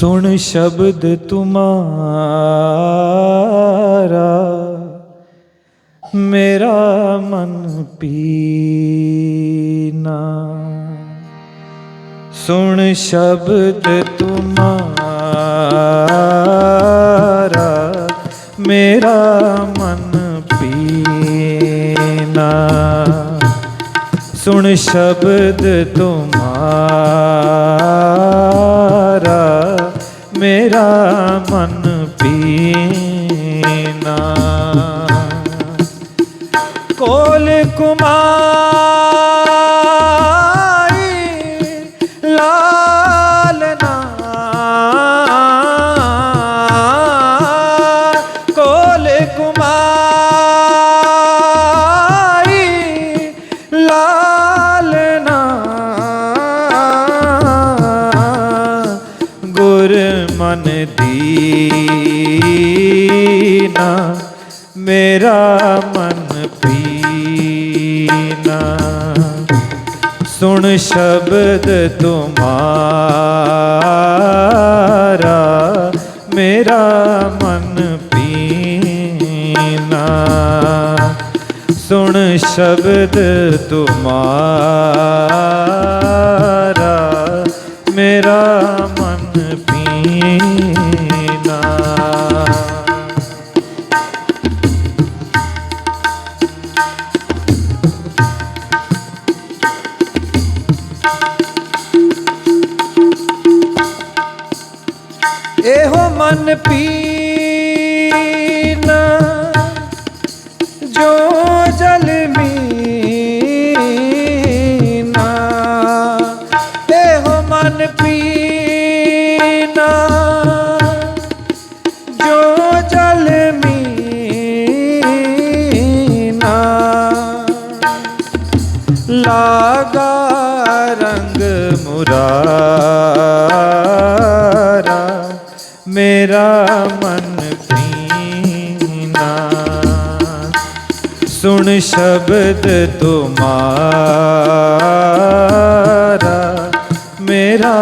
ਸੁਣ ਸ਼ਬਦ ਤੁਮਾਰਾ, ਮੇਰਾ ਮਨ ਪੀਨਾ। ਸੁਣ ਸ਼ਬਦ ਤੁਮਾਰਾ, ਮੇਰਾ ਮਨ ਪੀਨਾ। ਸੁਣ ਸ਼ਬਦ ਤੁਮ ਮੇਰਾ ਮਨ ਪੀਨਾ ਕੋਲ ਕੁਮਾਰ ਮਨ ਦੀਨਾ, ਮੇਰਾ ਮਨ ਪੀਨਾ। ਸੁਣ ਸ਼ਬਦ ਤੁਮਾਰਾ, ਮੇਰਾ ਮਨ ਪੀਨਾ। ਸੁਣ ਸ਼ਬਦ ਤੁਮਾਰਾ, ਮੇਰਾ ਇਹੋ ਮਨ ਪੀਨਾ ਜੋ ਜਲ ਮੀਨਾ। ਇਹੋ ਮਨ ਪੀਨਾ ਜੋ ਜਲ ਸੁਣ ਸ਼ਬਦ ਤੁਮਾਰਾ ਮੇਰਾ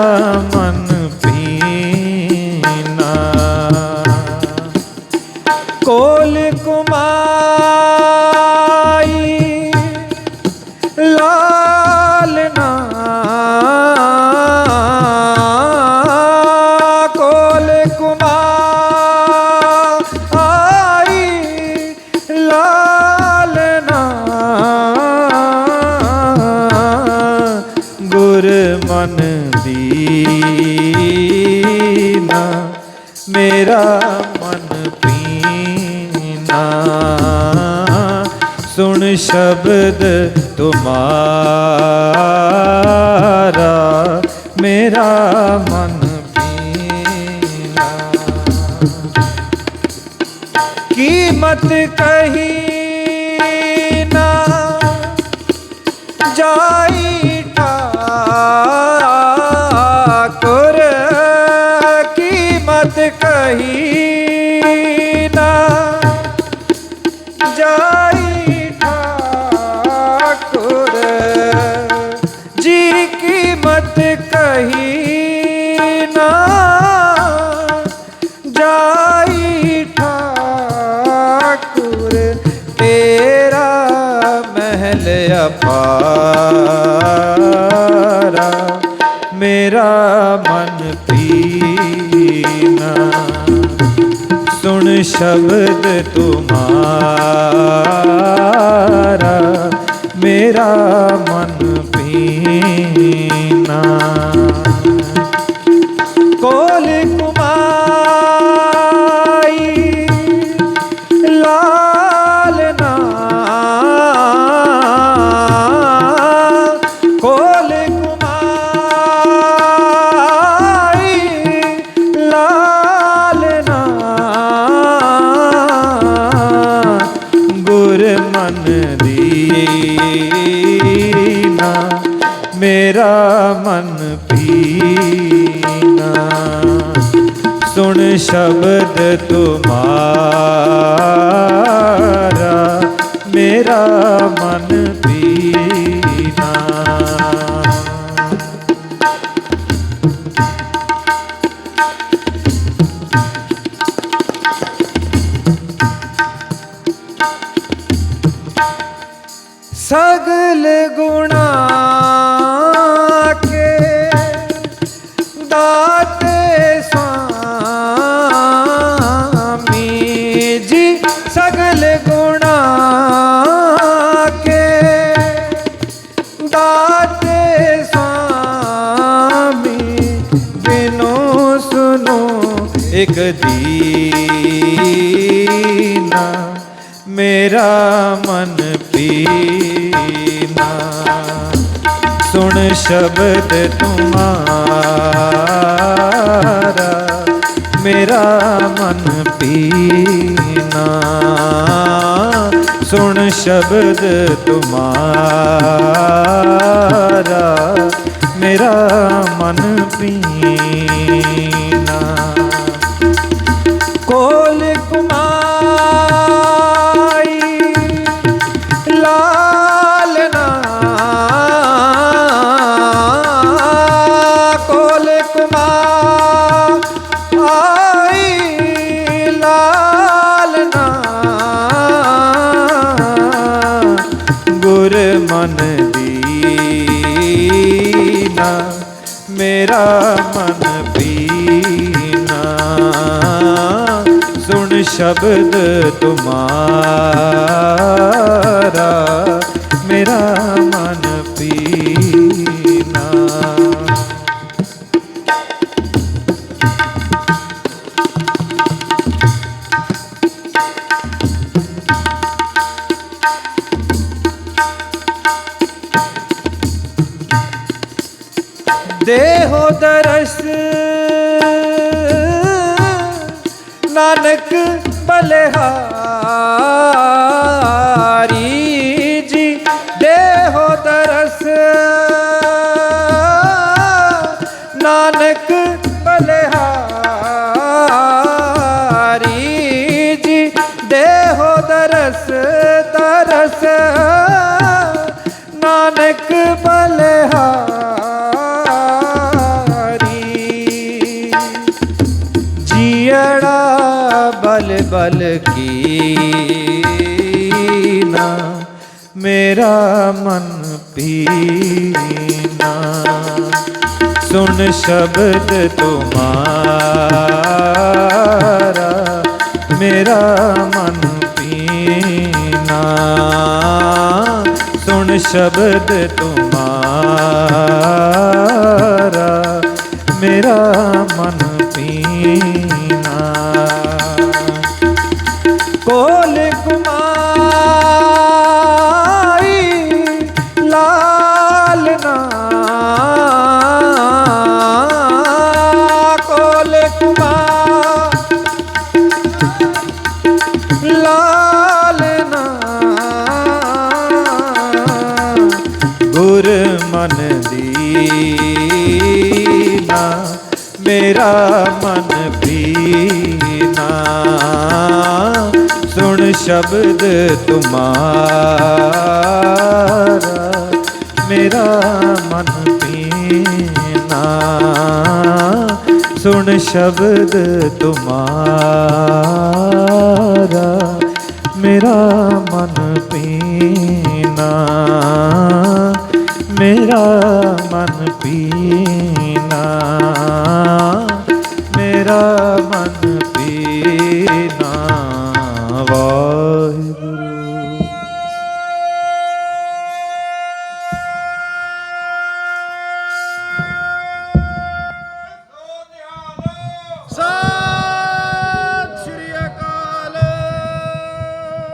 ਗੁਰ ਮਨ ਦੀਨਾ ਮੇਰਾ ਮਨ ਪੀਨਾ ਸੁਣ ਸ਼ਬਦ ਤੁਮਾਰਾ ਮੇਰਾ ਮਨ ਪੀਨਾ ਕੀਮਤ ਕਹੀ ਕੀਮਤ ਕਹੀ ਨਾ ਜਾਈ ਠਾਕੁਰ। ਜੀ ਕੀ ਮਤ ਕਹੀ ਨਾ ਜਾਈ ਠਾਕੁਰ। ਤੇਰਾ ਮਹਿਲ ਅਪਾਰਾ, ਮੇਰਾ ਮਨ ਸ਼ਬਦ ਤੁਮਾਰਾ। ਮੇਰਾ ਮਨ ਪੀਨਾ ਸੁਣ ਸ਼ਬਦ ਤੁਮਾਰਾ ਮੇਰਾ ਮਨ ਇਕ ਦੀਨਾ ਮੇਰਾ ਮਨ ਪੀਨਾ। ਸੁਣ ਸ਼ਬਦ ਤੁਮਾਰਾ, ਮੇਰਾ ਮਨ ਪੀਨਾ। ਸੁਣ ਸ਼ਬਦ ਤੁਮਾਰਾ, ਮੇਰਾ ਮਨ ਪੀਨਾ। ਦੀਨਾ ਮੇਰਾ ਮਨ ਪੀਨਾ ਸੁਣ ਸ਼ਬਦ ਤੁਮਾਰਾ ਮੇਰਾ ਨਾਨਕ ਬਲਿਹਾਰੀ ਜੀ ਦੇਹੋ ਦਰਸ ਨਾਨਕ ਬਲਿਹਾਰੀ ਜੀ ਦੇਹੋ ਦਰਸ ਤਰਸ। ਕੀਨਾ ਮੇਰਾ ਮਨ ਪੀਨਾ ਸੁਣ ਸ਼ਬਦ ਤੁਮਾਰਾ ਮੇਰਾ ਮਨ ਪੀਨਾ ਸੁਣ ਸ਼ਬਦ ਤੁਮਾਰਾ ਮੇਰਾ ਮਨ ਪੀਨਾ ਦੀਨਾ ਮੇਰਾ ਮਨ ਪੀਨਾ ਸੁਣ ਸ਼ਬਦ ਤੁਮਾਰਾ, ਮੇਰਾ ਮਨ ਪੀਨਾ ਸੁਣ ਸ਼ਬਦ ਤੁਮਾਰਾ, ਮੇਰਾ ਮਨ ਪੀਨਾ ਮੇਰਾ না